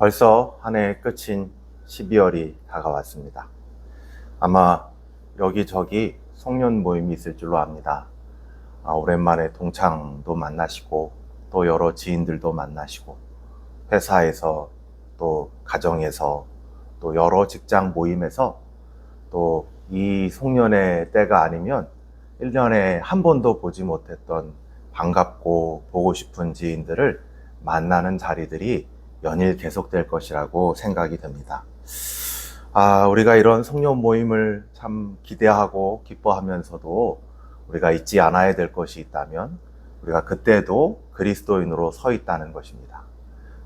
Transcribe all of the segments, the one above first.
벌써 한해 끝인 12월이 다가왔습니다. 아마 여기저기 송년 모임이 있을 줄로 압니다. 아, 오랜만에 동창도 만나시고 또 여러 지인들도 만나시고 회사에서 또 가정에서 또 여러 직장 모임에서 또 이 송년회 때가 아니면 1년에 한 번도 보지 못했던 반갑고 보고 싶은 지인들을 만나는 자리들이 연일 계속될 것이라고 생각이 듭니다. 아, 우리가 이런 송년 모임을 참 기대하고 기뻐하면서도 우리가 잊지 않아야 될 것이 있다면 우리가 그때도 그리스도인으로 서 있다는 것입니다.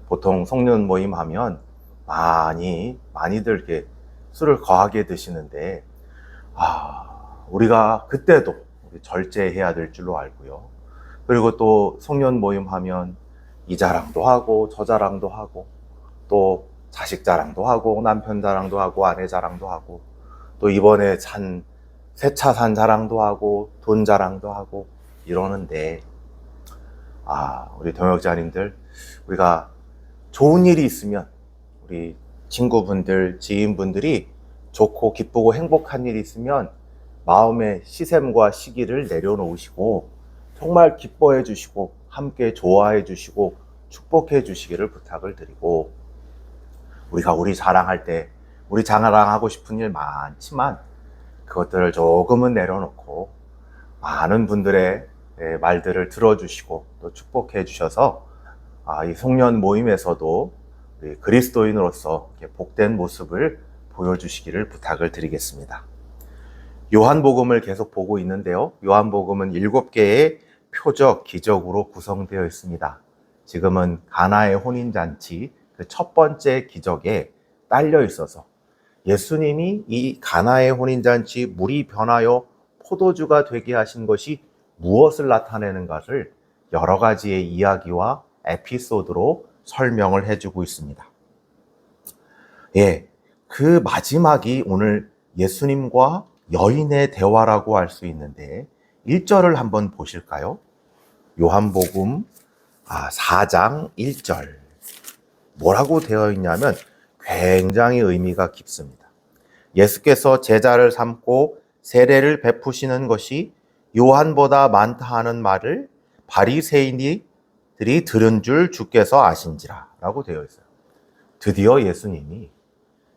보통 송년 모임 하면 많이, 많이들 이렇게 술을 거하게 드시는데, 아, 우리가 그때도 절제해야 될 줄로 알고요. 그리고 또 송년 모임 하면 이 자랑도 하고 저 자랑도 하고 또 자식 자랑도 하고 남편 자랑도 하고 아내 자랑도 하고 또 이번에 산 새 차 산 자랑도 하고 돈 자랑도 하고 이러는데 아 우리 동역자님들 우리가 좋은 일이 있으면 우리 친구분들 지인분들이 좋고 기쁘고 행복한 일이 있으면 마음의 시샘과 시기를 내려놓으시고 정말 기뻐해 주시고 함께 좋아해 주시고 축복해 주시기를 부탁을 드리고 우리가 우리 자랑할 때 우리 자랑하고 싶은 일 많지만 그것들을 조금은 내려놓고 많은 분들의 예, 말들을 들어주시고 또 축복해 주셔서 아, 이 송년 모임에서도 그리스도인으로서 복된 모습을 보여주시기를 부탁을 드리겠습니다. 요한복음을 계속 보고 있는데요. 요한복음은 일곱 개의 표적, 기적으로 구성되어 있습니다. 지금은 가나의 혼인잔치 그 첫 번째 기적에 딸려 있어서 예수님이 이 가나의 혼인잔치 물이 변하여 포도주가 되게 하신 것이 무엇을 나타내는가를 여러 가지의 이야기와 에피소드로 설명을 해주고 있습니다. 예, 그 마지막이 오늘 예수님과 여인의 대화라고 할 수 있는데 1절을 한번 보실까요? 요한복음 아, 4장 1절. 뭐라고 되어 있냐면 굉장히 의미가 깊습니다. 예수께서 제자를 삼고 세례를 베푸시는 것이 요한보다 많다 하는 말을 바리새인들이 들은 줄 주께서 아신지라라고 되어 있어요. 드디어 예수님이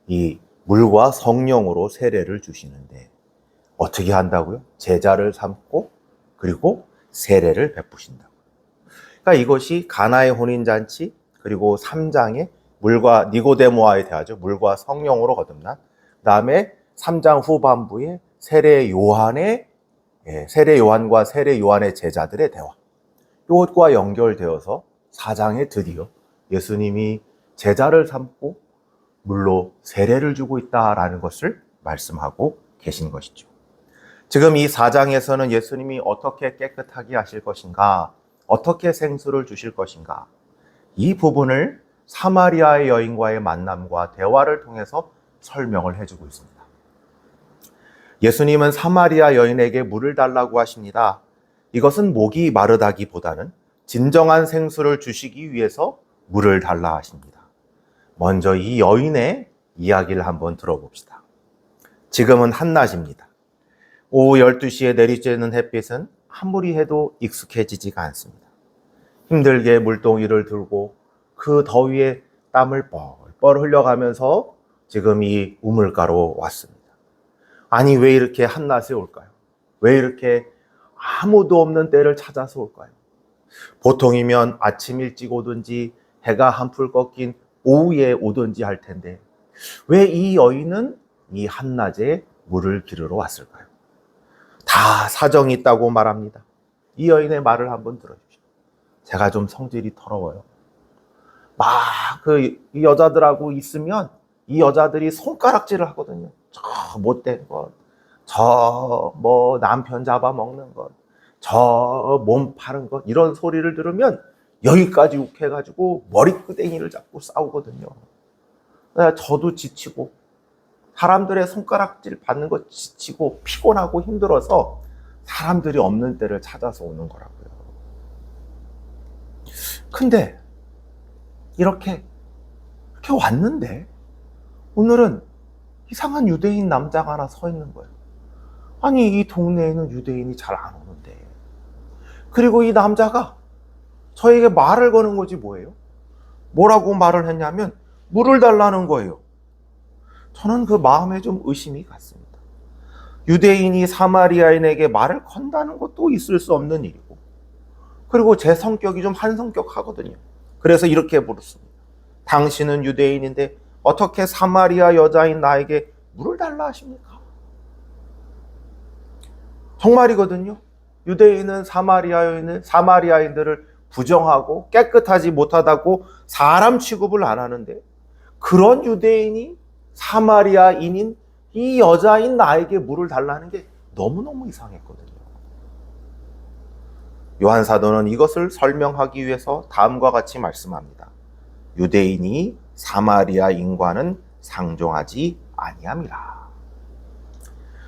이 물과 성령으로 세례를 주시는데 어떻게 한다고요? 제자를 삼고 그리고 세례를 베푸신다고. 그러니까 이것이 가나의 혼인 잔치 그리고 3장의 물과 니고데모와의 대화죠. 물과 성령으로 거듭난. 그다음에 3장 후반부에 세례 요한의 예, 세례 요한과 세례 요한의 제자들의 대화. 이것과 연결되어서 4장에 드디어 예수님이 제자를 삼고 물로 세례를 주고 있다라는 것을 말씀하고 계신 것이죠. 지금 이 4장에서는 예수님이 어떻게 깨끗하게 하실 것인가, 어떻게 생수를 주실 것인가, 이 부분을 사마리아의 여인과의 만남과 대화를 통해서 설명을 해주고 있습니다. 예수님은 사마리아 여인에게 물을 달라고 하십니다. 이것은 목이 마르다기보다는 진정한 생수를 주시기 위해서 물을 달라 하십니다. 먼저 이 여인의 이야기를 한번 들어봅시다. 지금은 한낮입니다. 오후 12시에 내리쬐는 햇빛은 아무리 해도 익숙해지지가 않습니다. 힘들게 물동이를 들고 그 더위에 땀을 뻘뻘 흘려가면서 지금 이 우물가로 왔습니다. 아니, 왜 이렇게 한낮에 올까요? 왜 이렇게 아무도 없는 때를 찾아서 올까요? 보통이면 아침 일찍 오든지 해가 한풀 꺾인 오후에 오든지 할 텐데 왜 이 여인은 이 한낮에 물을 기르러 왔을까요? 다 사정이 있다고 말합니다. 이 여인의 말을 한번 들어주십시오. 제가 좀 성질이 더러워요. 막 그 여자들하고 있으면 이 여자들이 손가락질을 하거든요. 저 못된 것, 저 뭐 남편 잡아먹는 것, 저 몸 파는 것 이런 소리를 들으면 여기까지 욱해가지고 머리끄댕이를 잡고 싸우거든요. 네, 저도 지치고 사람들의 손가락질 받는 거 지치고 피곤하고 힘들어서 사람들이 없는 때를 찾아서 오는 거라고요. 근데 이렇게 이렇게 왔는데 오늘은 이상한 유대인 남자가 하나 서 있는 거예요. 아니 이 동네에는 유대인이 잘 안 오는데 그리고 이 남자가 저에게 말을 거는 거지 뭐예요? 뭐라고 말을 했냐면 물을 달라는 거예요. 저는 그 마음에 좀 의심이 갔습니다. 유대인이 사마리아인에게 말을 건다는 것도 있을 수 없는 일이고 그리고 제 성격이 좀 한성격하거든요. 그래서 이렇게 물었습니다. 당신은 유대인인데 어떻게 사마리아 여자인 나에게 물을 달라 하십니까? 정말이거든요. 유대인은 사마리아인을 사마리아인들을 부정하고 깨끗하지 못하다고 사람 취급을 안 하는데 그런 유대인이 사마리아인인 이 여자인 나에게 물을 달라는 게 너무너무 이상했거든요. 요한 사도는 이것을 설명하기 위해서 다음과 같이 말씀합니다. 유대인이 사마리아인과는 상종하지 아니함이라.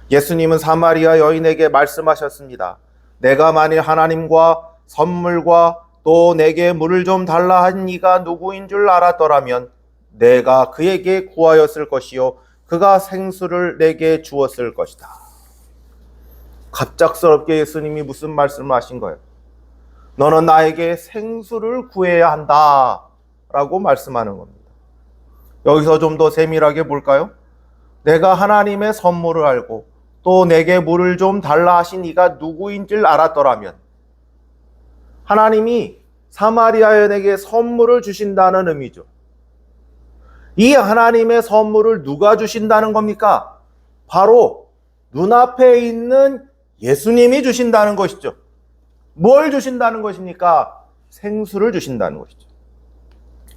예수님은 사마리아 여인에게 말씀하셨습니다. 내가 만일 하나님과 선물과 또 내게 물을 좀 달라 한 이가 누구인 줄 알았더라면 내가 그에게 구하였을 것이요 그가 생수를 내게 주었을 것이다. 갑작스럽게 예수님이 무슨 말씀을 하신 거예요? 너는 나에게 생수를 구해야 한다. 라고 말씀하는 겁니다. 여기서 좀 더 세밀하게 볼까요? 내가 하나님의 선물을 알고 또 내게 물을 좀 달라 하신 이가 누구인 줄 알았더라면 하나님이 사마리아인에게 선물을 주신다는 의미죠. 이 하나님의 선물을 누가 주신다는 겁니까? 바로 눈앞에 있는 예수님이 주신다는 것이죠. 뭘 주신다는 것입니까? 생수를 주신다는 것이죠.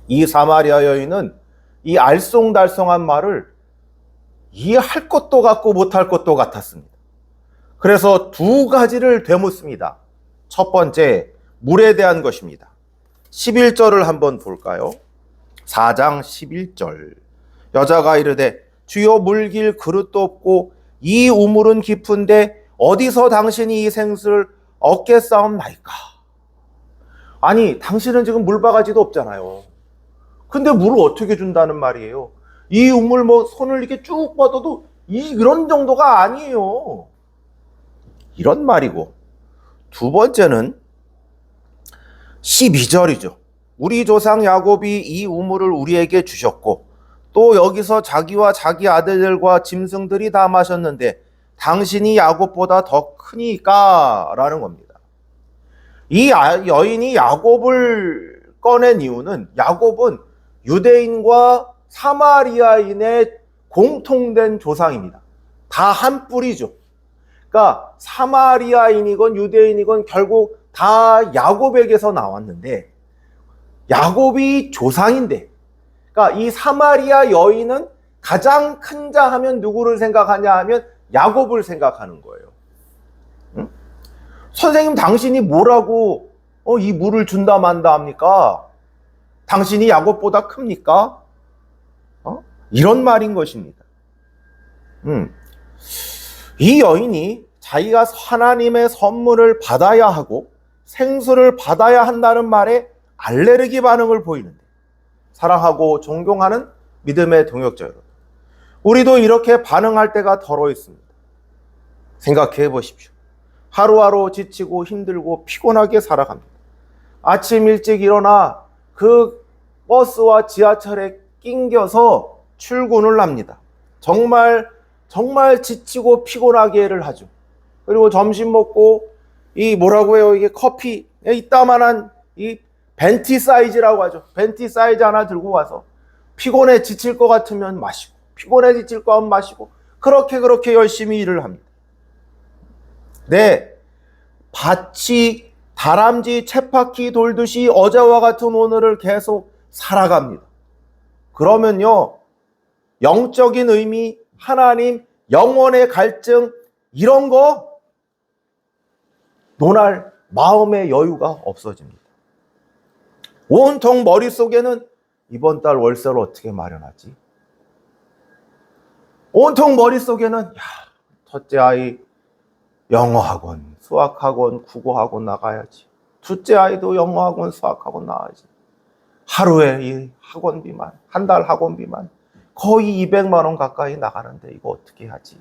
이 사마리아 여인은 이 알쏭달쏭한 말을 이해할 것도 같고 못할 것도 같았습니다. 그래서 두 가지를 되묻습니다. 첫 번째, 물에 대한 것입니다. 11절을 한번 볼까요? 4장 11절. 여자가 이르되 주여 물길 그릇도 없고 이 우물은 깊은데 어디서 당신이 이 생수를 얻게 싸움나이까? 아니, 당신은 지금 물바가지도 없잖아요. 근데 물을 어떻게 준다는 말이에요? 이 우물 뭐 손을 이렇게 쭉 뻗어도 이 그런 정도가 아니에요. 이런 말이고. 두 번째는 12절이죠. 우리 조상 야곱이 이 우물을 우리에게 주셨고 또 여기서 자기와 자기 아들들과 짐승들이 다 마셨는데 당신이 야곱보다 더 크니까 라는 겁니다. 이 아- 여인이 야곱을 꺼낸 이유는 야곱은 유대인과 사마리아인의 공통된 조상입니다. 다 한 뿌리죠. 그러니까 사마리아인이건 유대인이건 결국 다 야곱에게서 나왔는데 야곱이 조상인데 그러니까 이 사마리아 여인은 가장 큰 자 하면 누구를 생각하냐 하면 야곱을 생각하는 거예요. 응? 선생님 당신이 뭐라고 어, 이 물을 준다 만다 합니까? 당신이 야곱보다 큽니까? 어? 이런 말인 것입니다. 음. 이 여인이 자기가 하나님의 선물을 받아야 하고 생수를 받아야 한다는 말에 알레르기 반응을 보이는데 사랑하고 존경하는 믿음의 동역자 여러분. 우리도 이렇게 반응할 때가 덜어 있습니다. 생각해 보십시오. 하루하루 지치고 힘들고 피곤하게 살아갑니다. 아침 일찍 일어나 그 버스와 지하철에 낑겨서 출근을 합니다. 정말 정말 지치고 피곤하게를 하죠. 그리고 점심 먹고 이 뭐라고 해요? 이게 커피 이따만한 이 벤티 사이즈라고 하죠. 벤티 사이즈 하나 들고 와서 피곤해 지칠 것 같으면 마시고 피곤해 지칠 것 같으면 마시고 그렇게 그렇게 열심히 일을 합니다. 네, 밭이 다람쥐 쳇바퀴 돌듯이 어제와 같은 오늘을 계속 살아갑니다. 그러면요, 영적인 의미, 하나님, 영원의 갈증, 이런 거 논할 마음의 여유가 없어집니다. 온통 머릿속에는 이번 달 월세를 어떻게 마련하지? 온통 머릿속에는, 야, 첫째 아이 영어학원, 수학학원, 국어학원 나가야지. 둘째 아이도 영어학원, 수학학원 나가야지. 하루에 이 학원비만, 한 달 학원비만 거의 200만 원 가까이 나가는데 이거 어떻게 하지?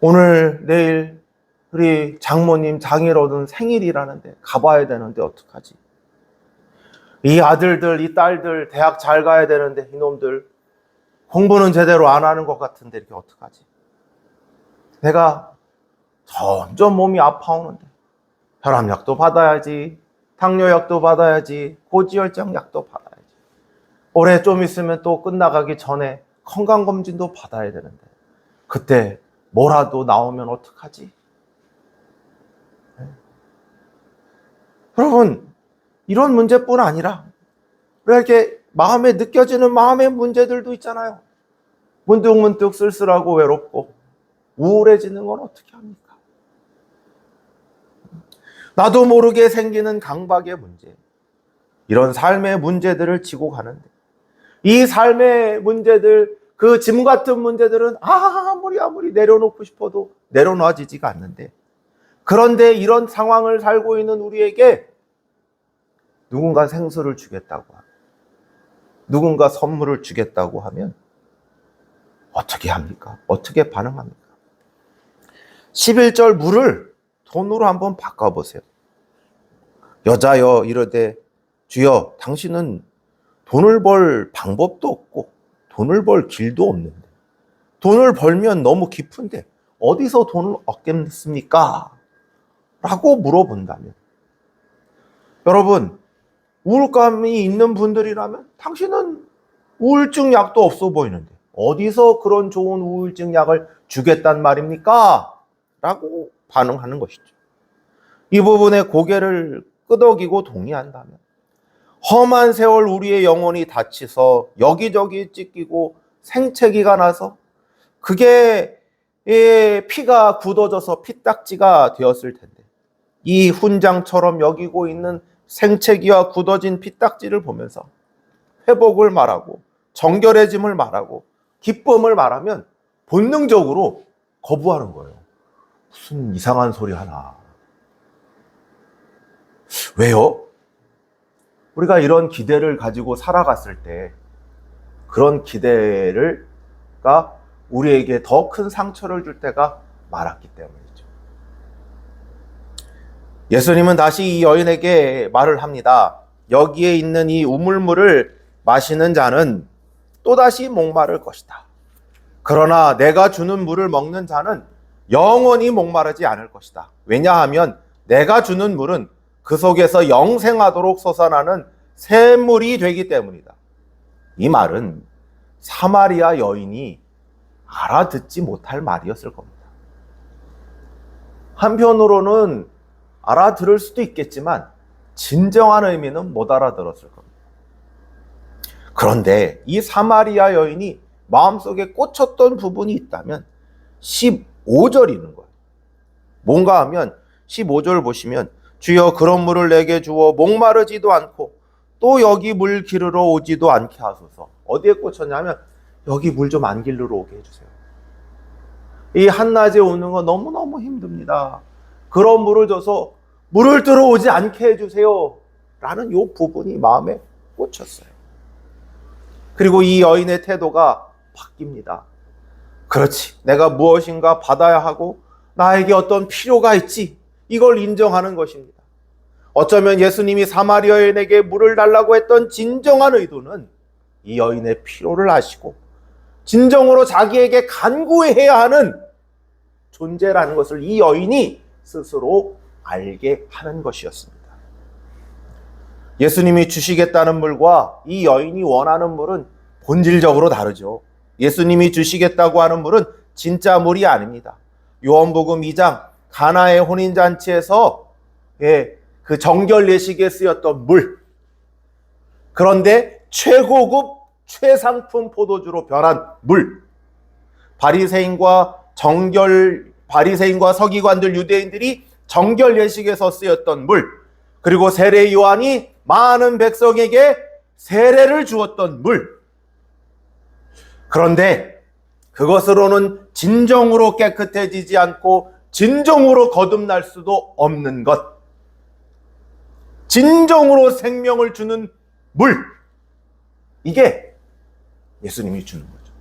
오늘, 내일 우리 장모님, 장인어른 생일이라는데 가봐야 되는데 어떡하지? 이 아들들, 이 딸들 대학 잘 가야 되는데 이놈들 공부는 제대로 안 하는 것 같은데 이렇게 어떡하지? 내가 점점 몸이 아파오는데 혈압약도 받아야지, 당뇨약도 받아야지, 고지혈증 약도 받아야지. 올해 좀 있으면 또 끝나가기 전에 건강검진도 받아야 되는데 그때 뭐라도 나오면 어떡하지? 여러분, 이런 문제뿐 아니라 왜 이렇게 마음에 느껴지는 마음의 문제들도 있잖아요. 문득문득 쓸쓸하고 외롭고 우울해지는 건 어떻게 합니까? 나도 모르게 생기는 강박의 문제. 이런 삶의 문제들을 지고 가는데 이 삶의 문제들, 그 짐 같은 문제들은 아무리 아무리 내려놓고 싶어도 내려놔지지가 않는데 그런데 이런 상황을 살고 있는 우리에게 누군가 생수를 주겠다고 누군가 선물을 주겠다고 하면 어떻게 합니까? 어떻게 반응합니까? 11절 물을 돈으로 한번 바꿔보세요. 여자여 이르되 주여 당신은 돈을 벌 방법도 없고 돈을 벌 길도 없는데 돈을 벌면 너무 깊은데 어디서 돈을 얻겠습니까? 라고 물어본다면 여러분 우울감이 있는 분들이라면 당신은 우울증 약도 없어 보이는데 어디서 그런 좋은 우울증 약을 주겠단 말입니까? 라고 반응하는 것이죠. 이 부분에 고개를 끄덕이고 동의한다면 험한 세월 우리의 영혼이 다치서 여기저기 찢기고 생채기가 나서 그게 예, 피가 굳어져서 피딱지가 되었을 텐데 이 훈장처럼 여기고 있는 생채기와 굳어진 피딱지를 보면서 회복을 말하고 정결해짐을 말하고 기쁨을 말하면 본능적으로 거부하는 거예요. 무슨 이상한 소리 하나. 왜요? 우리가 이런 기대를 가지고 살아갔을 때 그런 기대를가 우리에게 더 큰 상처를 줄 때가 많았기 때문이죠. 예수님은 다시 이 여인에게 말을 합니다. 여기에 있는 이 우물물을 마시는 자는 또다시 목마를 것이다. 그러나 내가 주는 물을 먹는 자는 영원히 목마르지 않을 것이다. 왜냐하면 내가 주는 물은 그 속에서 영생하도록 솟아나는 샘물이 되기 때문이다. 이 말은 사마리아 여인이 알아듣지 못할 말이었을 겁니다. 한편으로는 알아들을 수도 있겠지만 진정한 의미는 못 알아들었을 겁니다. 그런데 이 사마리아 여인이 마음속에 꽂혔던 부분이 있다면 15절이는 거예요. 뭔가 하면 15절 보시면 주여 그런 물을 내게 주어 목마르지도 않고 또 여기 물 기르러 오지도 않게 하소서. 어디에 꽂혔냐면 여기 물 좀안 기르러 오게 해주세요. 이 한낮에 오는 거 너무너무 힘듭니다. 그런 물을 줘서 물을 들어오지 않게 해주세요. 라는 이 부분이 마음에 꽂혔어요. 그리고 이 여인의 태도가 바뀝니다. 그렇지. 내가 무엇인가 받아야 하고 나에게 어떤 필요가 있지. 이걸 인정하는 것입니다. 어쩌면 예수님이 사마리아 여인에게 물을 달라고 했던 진정한 의도는 이 여인의 필요를 아시고 진정으로 자기에게 간구해야 하는 존재라는 것을 이 여인이 스스로 알게 하는 것이었습니다. 예수님이 주시겠다는 물과 이 여인이 원하는 물은 본질적으로 다르죠. 예수님이 주시겠다고 하는 물은 진짜 물이 아닙니다. 요한복음 2장 가나의 혼인 잔치에서 예, 그 정결 예식에 쓰였던 물. 그런데 최고급 최상품 포도주로 변한 물. 바리새인과 정결 바리새인과 서기관들 유대인들이 정결 예식에서 쓰였던 물. 그리고 세례 요한이 많은 백성에게 세례를 주었던 물. 그런데 그것으로는 진정으로 깨끗해지지 않고 진정으로 거듭날 수도 없는 것. 진정으로 생명을 주는 물. 이게 예수님이 주는 거죠.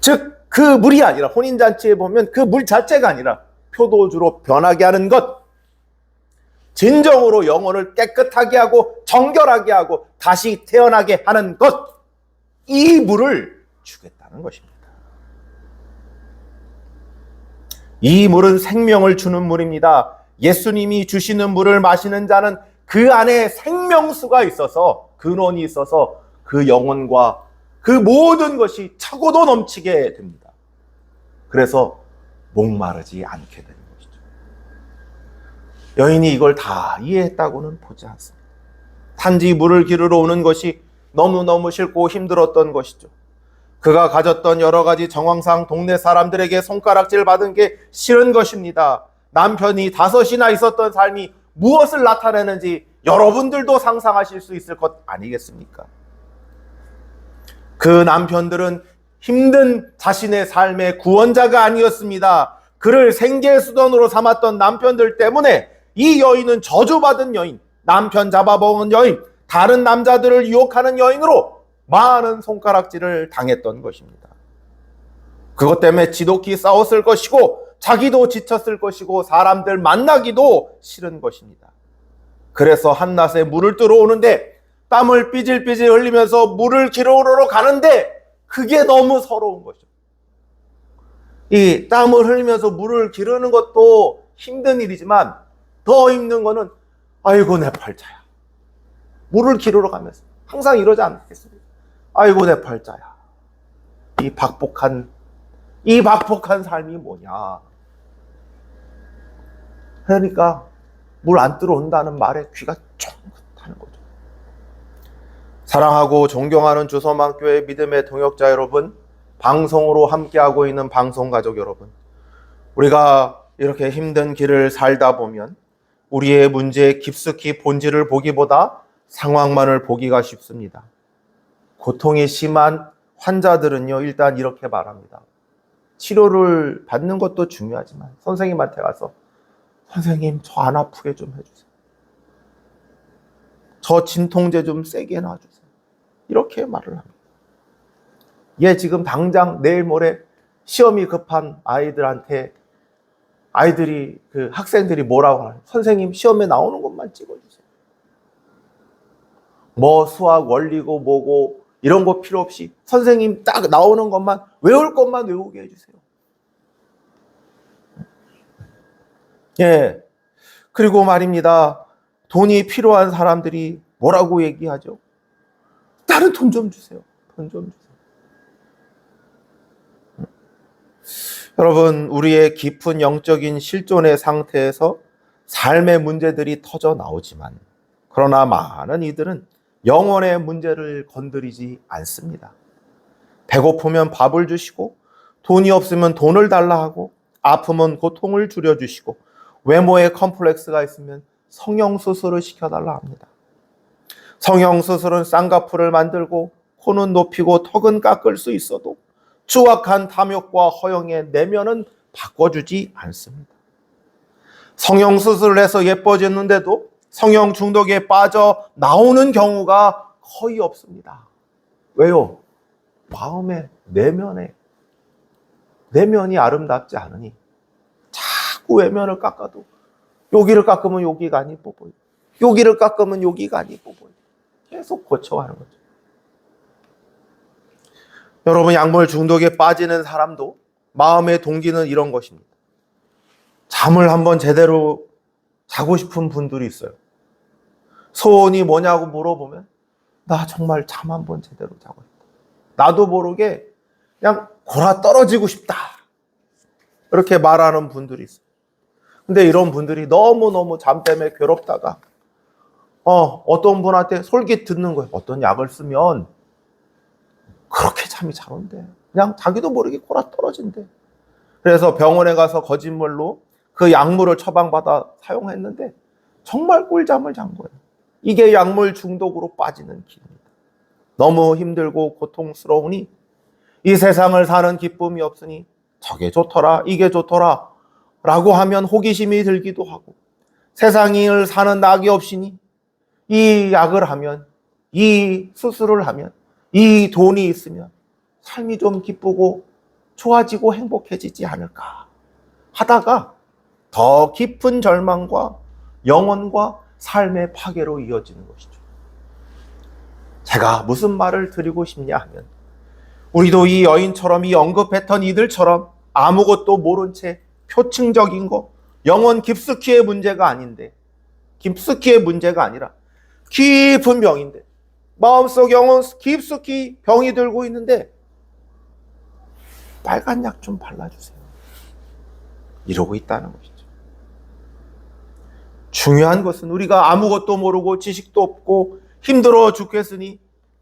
즉, 그 물이 아니라 혼인잔치에 보면 그 물 자체가 아니라 표도주로 변하게 하는 것. 진정으로 영혼을 깨끗하게 하고 정결하게 하고 다시 태어나게 하는 것. 이 물을 주겠다는 것입니다. 이 물은 생명을 주는 물입니다. 예수님이 주시는 물을 마시는 자는 그 안에 생명수가 있어서 근원이 있어서 그 영혼과 그 모든 것이 차고도 넘치게 됩니다. 그래서 목마르지 않게 되는 것이죠. 여인이 이걸 다 이해했다고는 보지 않습니다. 단지 물을 기르러 오는 것이 너무너무 싫고 힘들었던 것이죠. 그가 가졌던 여러 가지 정황상 동네 사람들에게 손가락질 받은 게 싫은 것입니다. 남편이 다섯이나 있었던 삶이 무엇을 나타내는지 여러분들도 상상하실 수 있을 것 아니겠습니까? 그 남편들은 힘든 자신의 삶의 구원자가 아니었습니다. 그를 생계 수단으로 삼았던 남편들 때문에 이 여인은 저주받은 여인, 남편 잡아먹은 여인, 다른 남자들을 유혹하는 여인으로 많은 손가락질을 당했던 것입니다. 그것 때문에 지독히 싸웠을 것이고 자기도 지쳤을 것이고 사람들 만나기도 싫은 것입니다. 그래서 한낮에 물을 뜨러 오는데 땀을 삐질삐질 흘리면서 물을 기르러 가는데 그게 너무 서러운 거죠. 이 땀을 흘리면서 물을 기르는 것도 힘든 일이지만 더 힘든 거는 아이고 내 팔자야. 물을 기르러 가면서 항상 이러지 않겠습니까? 아이고 내 팔자야. 이 박복한 이 박복한 삶이 뭐냐? 그러니까 물 안 들어온다는 말에 귀가 거죠. 사랑하고 존경하는 주소만교회 믿음의 동역자 여러분, 방송으로 함께하고 있는 방송 가족 여러분, 우리가 이렇게 힘든 길을 살다 보면 우리의 문제의 깊숙이 본질을 보기보다 상황만을 보기가 쉽습니다. 고통이 심한 환자들은요, 일단 이렇게 말합니다. 치료를 받는 것도 중요하지만 선생님한테 가서 선생님 저 안 아프게 좀 해주세요. 저 진통제 좀 세게 놔주세요. 이렇게 말을 합니다. 얘 지금 당장 내일 모레 시험이 급한 아이들한테 아이들이 그 학생들이 뭐라고 하나요? 선생님 시험에 나오는 것만 찍어주세요. 뭐 수학 원리고 뭐고 이런 거 필요 없이 선생님 딱 나오는 것만 외울 것만 외우게 해주세요. 예. 그리고 말입니다. 돈이 필요한 사람들이 뭐라고 얘기하죠? 다른 돈 좀 주세요. 돈 좀 주세요. 여러분, 우리의 깊은 영적인 실존의 상태에서 삶의 문제들이 터져 나오지만, 그러나 많은 이들은 영혼의 문제를 건드리지 않습니다. 배고프면 밥을 주시고, 돈이 없으면 돈을 달라 하고, 아프면 고통을 줄여주시고, 외모에 컴플렉스가 있으면 성형수술을 시켜달라 합니다. 성형수술은 쌍꺼풀을 만들고, 코는 높이고, 턱은 깎을 수 있어도, 추악한 탐욕과 허영의 내면은 바꿔주지 않습니다. 성형수술을 해서 예뻐졌는데도 성형 중독에 빠져 나오는 경우가 거의 없습니다. 왜요? 마음의 내면에 내면이 아름답지 않으니 자꾸 외면을 깎아도 여기를 깎으면 여기가 안 이뻐 보여. 여기를 깎으면 여기가 안 이뻐 보여. 계속 고쳐가는 거죠. 여러분 약물 중독에 빠지는 사람도 마음의 동기는 이런 것입니다. 잠을 한번 제대로 자고 싶은 분들이 있어요. 소원이 뭐냐고 물어보면 나 정말 잠 한번 제대로 자고 싶다. 나도 모르게 그냥 골아 떨어지고 싶다. 이렇게 말하는 분들이 있어요. 근데 이런 분들이 너무너무 잠 때문에 괴롭다가 어, 어떤 분한테 솔깃 듣는 거예요. 어떤 약을 쓰면 그렇게 잠이 잘 온대. 그냥 자기도 모르게 골아 떨어진대. 그래서 병원에 가서 거짓말로 그 약물을 처방받아 사용했는데 정말 꿀잠을 잔 거예요. 이게 약물 중독으로 빠지는 길입니다. 너무 힘들고 고통스러우니 이 세상을 사는 기쁨이 없으니 저게 좋더라, 이게 좋더라 라고 하면 호기심이 들기도 하고 세상을 사는 낙이 없으니 이 약을 하면, 이 수술을 하면, 이 돈이 있으면 삶이 좀 기쁘고 좋아지고 행복해지지 않을까 하다가 더 깊은 절망과 영혼과 삶의 파괴로 이어지는 것이죠. 제가 무슨 말을 드리고 싶냐 하면 우리도 이 여인처럼 이 언급했던 이들처럼 아무것도 모른 채 표층적인 거 영혼 깊숙이의 문제가 아닌데 깊숙이의 문제가 아니라 깊은 병인데 마음속 영혼 깊숙이 병이 들고 있는데 빨간 약 좀 발라주세요. 이러고 있다는 것이죠. 중요한 것은 우리가 아무것도 모르고 지식도 없고 힘들어 죽겠으니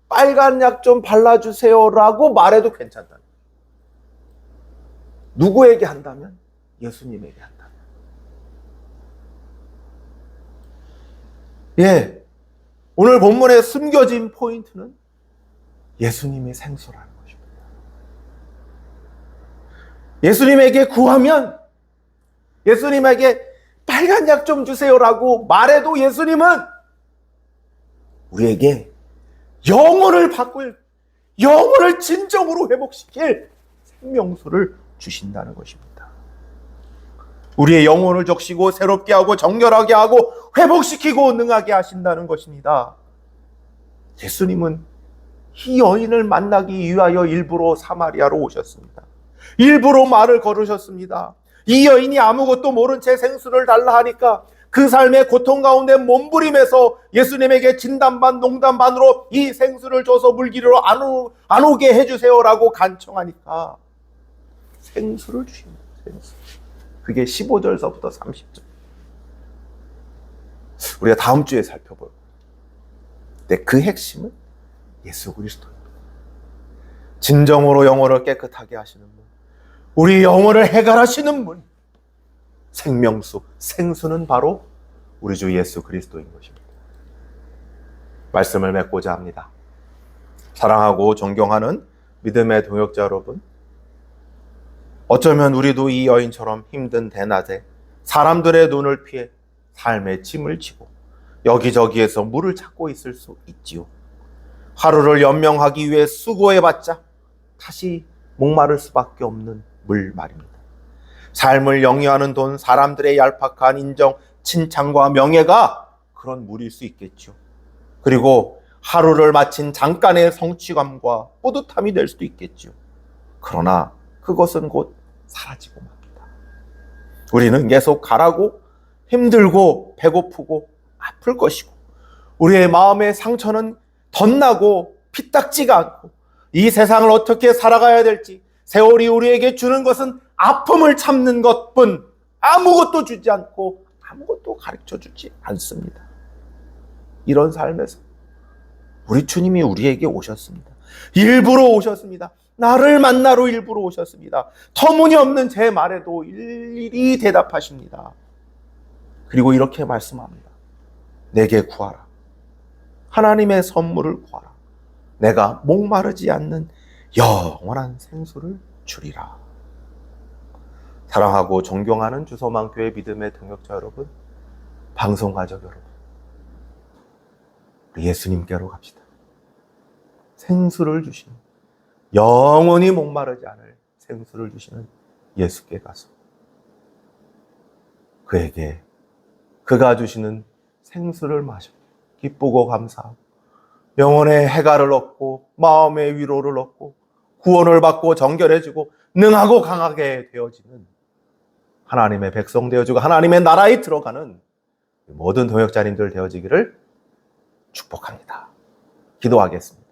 빨간 약 좀 발라주세요라고 말해도 괜찮다. 누구에게 한다면? 예수님에게 한다면. 예. 오늘 본문에 숨겨진 포인트는 예수님의 생수라는 것입니다. 예수님에게 구하면 예수님에게 빨간 약 좀 주세요라고 말해도 예수님은 우리에게 영혼을 바꿀, 영혼을 진정으로 회복시킬 생명수를 주신다는 것입니다. 우리의 영혼을 적시고 새롭게 하고 정결하게 하고 회복시키고 능하게 하신다는 것입니다. 예수님은 이 여인을 만나기 위하여 일부러 사마리아로 오셨습니다. 일부러 말을 걸으셨습니다. 이 여인이 아무것도 모른 채 생수를 달라 하니까 그 삶의 고통 가운데 몸부림에서 예수님에게 진담반 농담 반으로 이 생수를 줘서 물기로 안, 오, 안 오게 해주세요라고 간청하니까 생수를 주십니다. 생수. 그게 15절서부터 30절. 우리가 다음 주에 살펴볼 근데 그 핵심은 예수 그리스도입니다. 진정으로 영혼을 깨끗하게 하시는 분. 우리 영혼을 해결하시는 분. 생명수, 생수는 바로 우리 주 예수 그리스도인 것입니다. 말씀을 맺고자 합니다. 사랑하고 존경하는 믿음의 동역자 여러분. 어쩌면 우리도 이 여인처럼 힘든 대낮에 사람들의 눈을 피해 삶의 짐을 지고 여기저기에서 물을 찾고 있을 수 있지요. 하루를 연명하기 위해 수고해봤자 다시 목마를 수밖에 없는 물 말입니다. 삶을 영위하는 돈, 사람들의 얄팍한 인정, 칭찬과 명예가 그런 물일 수 있겠죠. 그리고 하루를 마친 잠깐의 성취감과 뿌듯함이 될 수도 있겠죠. 그러나 그것은 곧 사라지고 맙니다. 우리는 계속 가라고 힘들고 배고프고 아플 것이고 우리의 마음의 상처는 덧나고 피딱지가 않고 이 세상을 어떻게 살아가야 될지 세월이 우리에게 주는 것은 아픔을 참는 것뿐 아무것도 주지 않고 아무것도 가르쳐 주지 않습니다. 이런 삶에서 우리 주님이 우리에게 오셨습니다. 일부러 오셨습니다. 나를 만나러 일부러 오셨습니다. 터무니없는 제 말에도 일일이 대답하십니다. 그리고 이렇게 말씀합니다. 내게 구하라. 하나님의 선물을 구하라. 내가 목마르지 않는 영원한 생수를 주리라. 사랑하고 존경하는 주소망교회 믿음의 동역자 여러분, 방송 가족 여러분, 우리 예수님께로 갑시다. 생수를 주시는, 영원히 목마르지 않을 생수를 주시는 예수께 가서 그에게 그가 주시는 생수를 마셔 기쁘고 감사하고 영혼의 해가를 얻고 마음의 위로를 얻고 구원을 받고 정결해지고 능하고 강하게 되어지는 하나님의 백성 되어지고 하나님의 나라에 들어가는 모든 동역자님들 되어지기를 축복합니다. 기도하겠습니다.